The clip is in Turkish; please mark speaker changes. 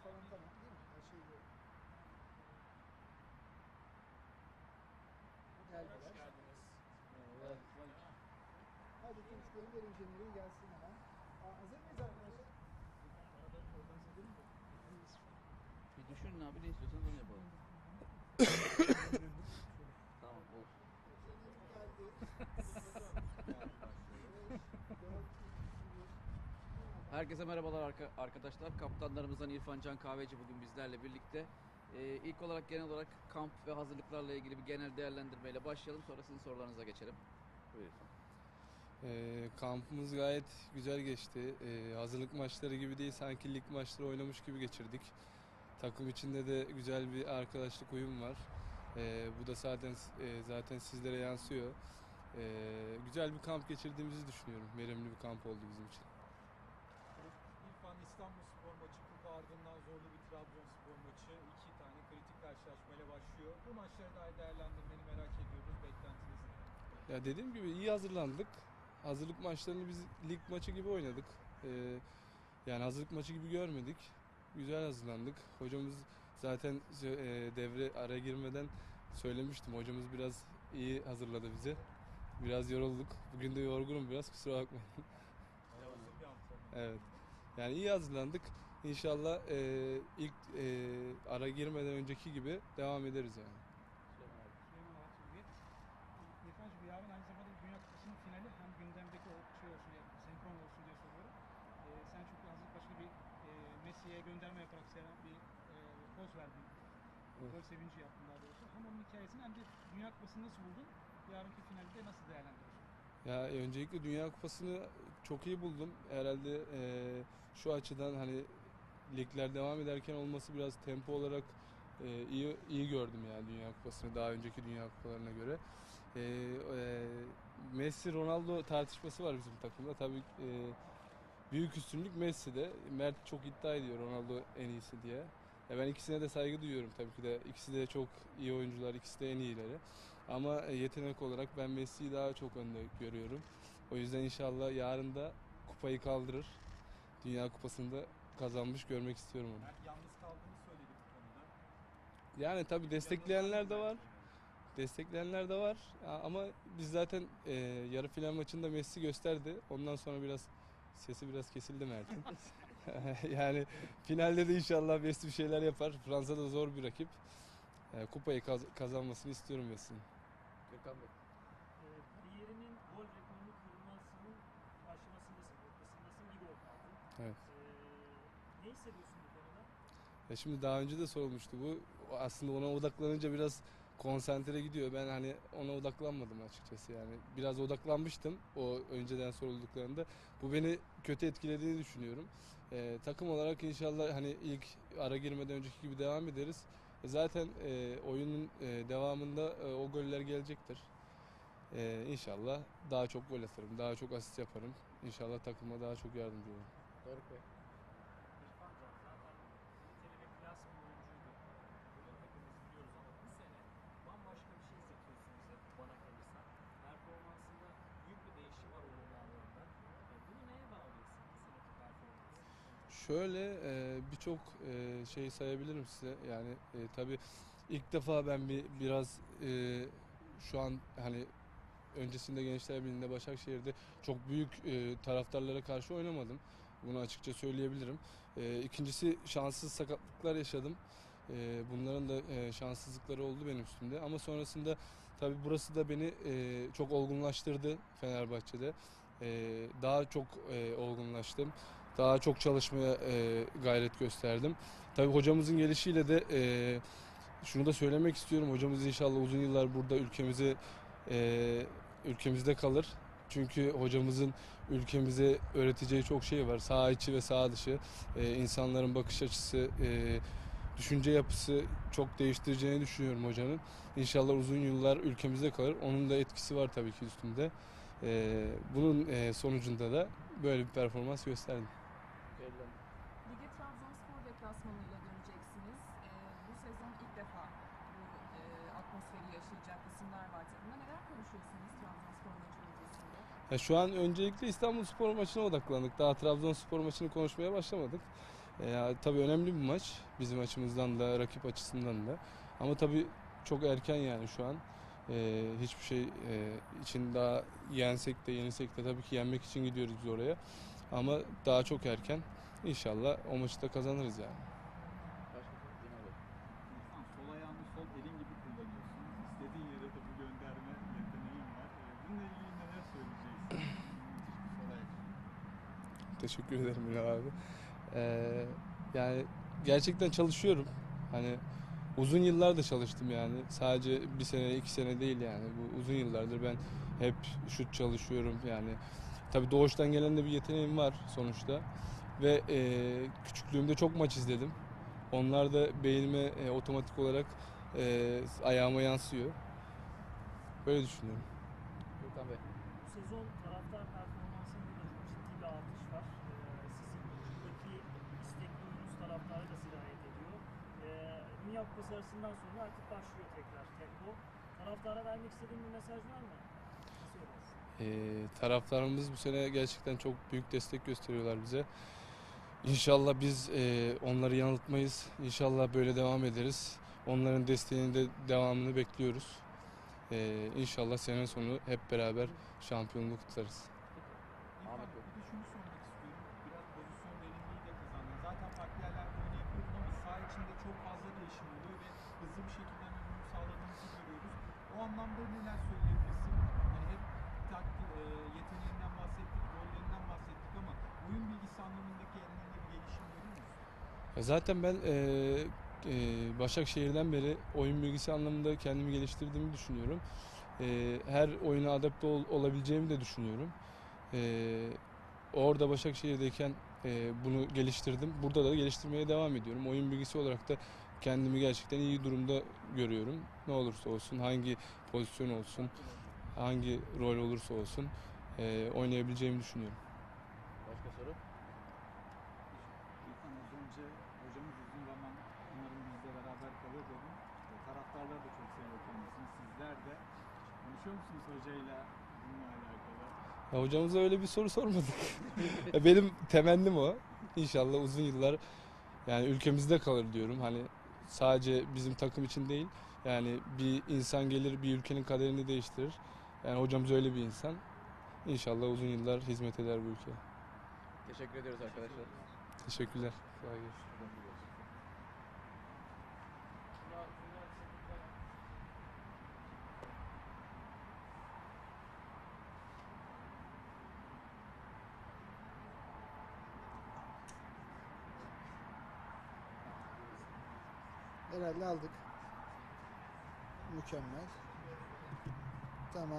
Speaker 1: Konferans falan tamam değil mi? Her şey yok. Geldiler.
Speaker 2: Evet.
Speaker 1: Hadi Tunç gönderin jeneriği gelsin hemen. Aa, hazır mıyız arkadaşlar?
Speaker 2: Bir düşünün abi ne istiyorsanız onu yapalım. tamam olsun. Herkese merhabalar arka- arkadaşlar. Kaptanlarımızdan İrfan Can Kahveci bugün bizlerle birlikte. Ee, ilk olarak genel olarak kamp ve hazırlıklarla ilgili bir genel değerlendirmeyle başlayalım. Sonra sizin sorularınıza geçelim.
Speaker 3: Ee, kampımız gayet güzel geçti. Ee, hazırlık maçları gibi değil, sanki lig maçları oynamış gibi geçirdik. Takım içinde de güzel bir arkadaşlık uyum var. Ee, bu da zaten e, zaten sizlere yansıyor. Ee, güzel bir kamp geçirdiğimizi düşünüyorum. Verimli bir kamp oldu bizim için.
Speaker 4: İrfan İstanbul Spor maçı kupa ardından zorlu bir Trabzonspor maçı. iki tane kritik karşılaşmayla başlıyor. Bu maçları dair değerlendirmeni merak ediyoruz. Beklentiniz ne?
Speaker 3: Ya dediğim gibi iyi hazırlandık. Hazırlık maçlarını biz lig maçı gibi oynadık. Ee, yani hazırlık maçı gibi görmedik. Güzel hazırlandık. Hocamız zaten e, devre araya girmeden söylemiştim. Hocamız biraz iyi hazırladı bizi. Biraz yorulduk. Bugün de yorgunum biraz kusura bakmayın. Evet. Yani iyi hazırlandık. İnşallah e, ilk e, ara girmeden önceki gibi devam ederiz yani.
Speaker 5: Süleyman Aksülge. İrfan'cığım yarın aynı zamanda Dünya Kupası'nın finali hem gündemdeki o şey olsun diye, senkron olsun diye soruyorum. Ee, sen çünkü hazırlık başında bir e, Messi'ye gönderme yaparak sen bir e, poz verdin.
Speaker 3: Evet.
Speaker 5: Gol sevinci yaptın daha doğrusu. Hem onun hikayesini hem de Dünya Kupası'nı nasıl buldun? Yarınki finalde nasıl değerlendiriyorsun?
Speaker 3: Ya öncelikle Dünya Kupası'nı çok iyi buldum. Herhalde eee, şu açıdan hani ligler devam ederken olması biraz tempo olarak eee, iyi iyi gördüm yani Dünya Kupası'nı daha önceki Dünya Kupalarına göre. Eee, eee, Messi Ronaldo tartışması var bizim takımda. Tabii eee, büyük üstünlük Messi'de. Mert çok iddia ediyor Ronaldo en iyisi diye. Ya ben ikisine de saygı duyuyorum tabii ki de. İkisi de çok iyi oyuncular, ikisi de en iyileri. Ama e, yetenek olarak ben Messi'yi daha çok önde görüyorum. O yüzden inşallah yarın da kupayı kaldırır. Dünya Kupası'nda kazanmış görmek istiyorum onu.
Speaker 4: Yalnız kaldığını söyledi bu konuda.
Speaker 3: Yani tabii destekleyenler de var. Destekleyenler de var. Ama biz zaten e, yarı final maçında Messi gösterdi. Ondan sonra biraz sesi biraz kesildi Mert'in. yani finalde de inşallah Messi bir şeyler yapar. Fransa da zor bir rakip. E, kupayı kaz- kazanmasını istiyorum Messi'nin.
Speaker 2: Gürkan Bey.
Speaker 6: Ee, kariyerinin gol rekorunu kırmasının aşamasındasın, ortasındasın, bir gol kaldı.
Speaker 3: Evet.
Speaker 6: Ee, ne hissediyorsun bu konuda?
Speaker 3: Ya şimdi daha önce de sorulmuştu bu. Aslında ona odaklanınca biraz konsantre gidiyor. Ben hani ona odaklanmadım açıkçası yani. Biraz odaklanmıştım o önceden sorulduklarında. Bu beni kötü etkilediğini düşünüyorum. Ee, takım olarak inşallah hani ilk ara girmeden önceki gibi devam ederiz. Zaten e, oyunun e, devamında e, o goller gelecektir. E, inşallah daha çok gol atarım, daha çok asist yaparım. İnşallah takıma daha çok yardımcı olurum.
Speaker 2: Doruk Bey.
Speaker 6: İrfan Can zaten kaliteli ve klas bir oyuncuydu. Bunu hepimiz biliyoruz ama bu sene bambaşka bir şey izletiyorsun bize bana kalırsa. Performansında büyük bir değişim var olumlu anlamda. Ee, bunu neye bağlıyorsun bu seneki performansı?
Speaker 3: Şöyle e, birçok e, şey sayabilirim size. Yani e, tabii ilk defa ben bir biraz e, şu an hani öncesinde Gençler Birliği'nde Başakşehir'de çok büyük e, taraftarlara karşı oynamadım. Bunu açıkça söyleyebilirim. E, ikincisi şanssız sakatlıklar yaşadım. E, bunların da e, şanssızlıkları oldu benim üstümde. Ama sonrasında tabii burası da beni e, çok olgunlaştırdı Fenerbahçe'de. E, daha çok e, olgunlaştım. Daha çok çalışmaya e, gayret gösterdim. Tabii hocamızın gelişiyle de e, şunu da söylemek istiyorum. Hocamız inşallah uzun yıllar burada ülkemizi e, ülkemizde kalır. Çünkü hocamızın ülkemize öğreteceği çok şey var. Sağ içi ve sağ dışı. E, insanların bakış açısı, e, düşünce yapısı çok değiştireceğini düşünüyorum hocanın. İnşallah uzun yıllar ülkemizde kalır. Onun da etkisi var tabii ki üstünde. E, bunun e, sonucunda da böyle bir performans gösterdim.
Speaker 2: Gerilen.
Speaker 7: Lige Trabzonspor deplasmanıyla döneceksiniz. Ee, bu sezon ilk defa bu e, atmosferi yaşayacak isimler var takımda. Neler konuşuyorsunuz Trabzonspor maçı öncesinde?
Speaker 3: Ya şu an öncelikle İstanbul Spor maçına odaklandık. Daha Trabzonspor maçını konuşmaya başlamadık. E, tabii önemli bir maç bizim açımızdan da rakip açısından da. Ama tabii çok erken yani şu an. E, hiçbir şey e, için daha yensek de yenilsek de tabii ki yenmek için gidiyoruz biz oraya. Ama daha çok erken. İnşallah o maçı da kazanırız yani.
Speaker 2: Başka soru Cemal Bey.
Speaker 4: İrfan sol ayağını sol elin gibi kullanıyorsun. İstediğin yere topu gönderme yeteneğin var. Ee, Bununla ilgili neler söyleyeceksin? Müthiş bir sol ayak.
Speaker 3: Teşekkür ederim Ünal abi. Ee, yani gerçekten çalışıyorum. Hani uzun yıllardır çalıştım yani. Sadece bir sene, iki sene değil yani. Bu uzun yıllardır ben hep şut çalışıyorum yani. Tabii doğuştan gelen de bir yeteneğim var sonuçta. Ve e, küçüklüğümde çok maç izledim. Onlar da beynime e, otomatik olarak e, ayağıma yansıyor. Böyle düşünüyorum.
Speaker 2: Gökhan Bey.
Speaker 6: Bu sezon taraftar performansında da çok ciddi bir artış var. Ee, sizin buradaki istekli oyununuz taraftara da sirayet ediyor. Ee, Dünya Kupası sonra artık başlıyor tekrar tempo. Taraftara vermek istediğin bir mesaj var mı?
Speaker 3: Ee, taraftarımız bu sene gerçekten çok büyük destek gösteriyorlar bize. İnşallah biz e, onları yanıltmayız. İnşallah böyle devam ederiz. Onların desteğini de devamını bekliyoruz. Ee, inşallah sene sonu hep beraber şampiyonluğu kutlarız.
Speaker 4: İrfan,
Speaker 2: Ahmet Bey.
Speaker 4: bir de şunu sormak istiyorum. Biraz pozisyon verimliliği de kazandın. Zaten farklı yerlerde oynayabiliyordun ama saha içinde çok fazla değişim oluyor ve hızlı bir şekilde hani uyum sağladığınızı görüyoruz. O anlamda neler söyleyebilirsin? Hani hep taktik, e, yeteneğinden bahsettik, gollerinden bahsettik ama oyun bilgisi anlamındaki ellerinde bir gelişim görüyor musun?
Speaker 3: Ya Zaten ben e, e, Başakşehir'den beri oyun bilgisi anlamında kendimi geliştirdiğimi düşünüyorum. E, her oyuna adapte ol- olabileceğimi de düşünüyorum. E, orada Başakşehir'deyken e, bunu geliştirdim. Burada da geliştirmeye devam ediyorum. Oyun bilgisi olarak da kendimi gerçekten iyi durumda görüyorum. Ne olursa olsun, hangi pozisyon olsun, hangi rol olursa olsun e, oynayabileceğimi düşünüyorum.
Speaker 2: Başka soru?
Speaker 4: İrfan az önce hocamız uzun zaman umarım bizle beraber kalır dedim. E, Taraftarlar da çok seviyor kendisini. Sizler de konuşuyor musunuz hocayla bununla alakalı?
Speaker 3: Ya hocamıza öyle bir soru sormadık. Benim temennim o. İnşallah uzun yıllar yani ülkemizde kalır diyorum. Hani sadece bizim takım için değil. Yani bir insan gelir bir ülkenin kaderini değiştirir. Yani hocamız öyle bir insan. İnşallah uzun yıllar hizmet eder bu ülkeye.
Speaker 2: Teşekkür ediyoruz arkadaşlar.
Speaker 3: Teşekkürler. Kolay gelsin.
Speaker 1: Herhalde aldık. Mükemmel. Tamam.